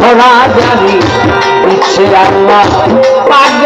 সোনা জানি ইচ্ছে আল্লাহ পাগ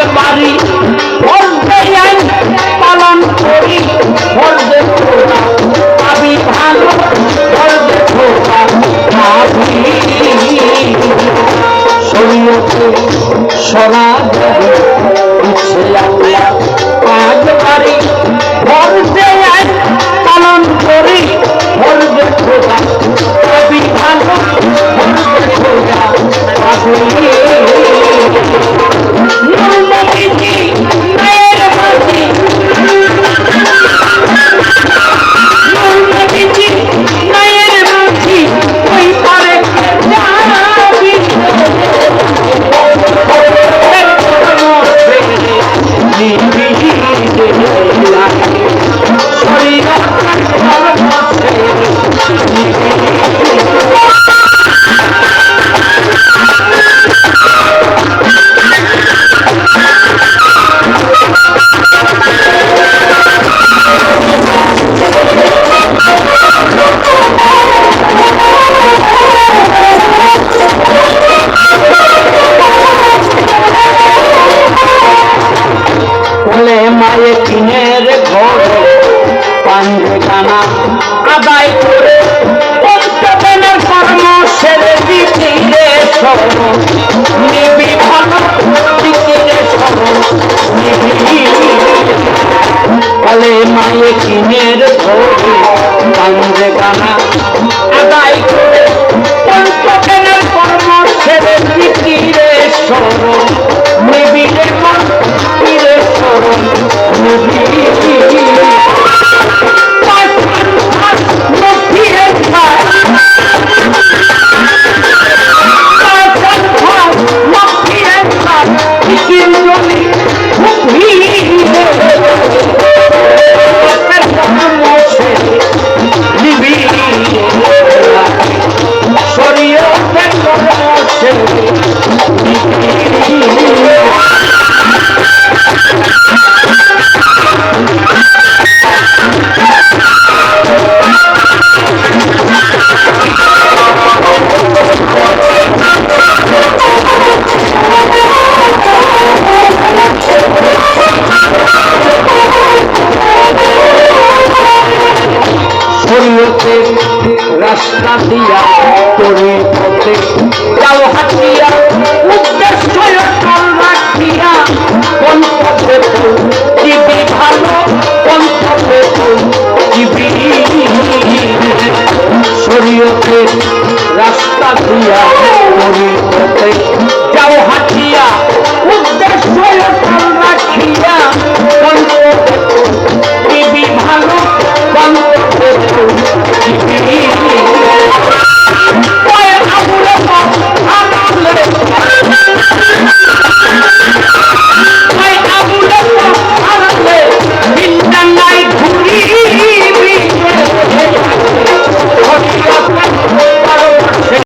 মায়ে কিনের ঘরে পাঞ্জে টানা আদায় করে। পঞ্চদিনের কর্ম সেরে দিতে নিবি ভালো দিতে বলে মায়ে আদায় করে। কাঁদিয়া করে পথে যাও হাতিয়া উদ্দেশ্য চল রাখিয়া কোন পথে জীবি ভালো কোন পথে জীবি শরীয়তে রাস্তা দিয়া।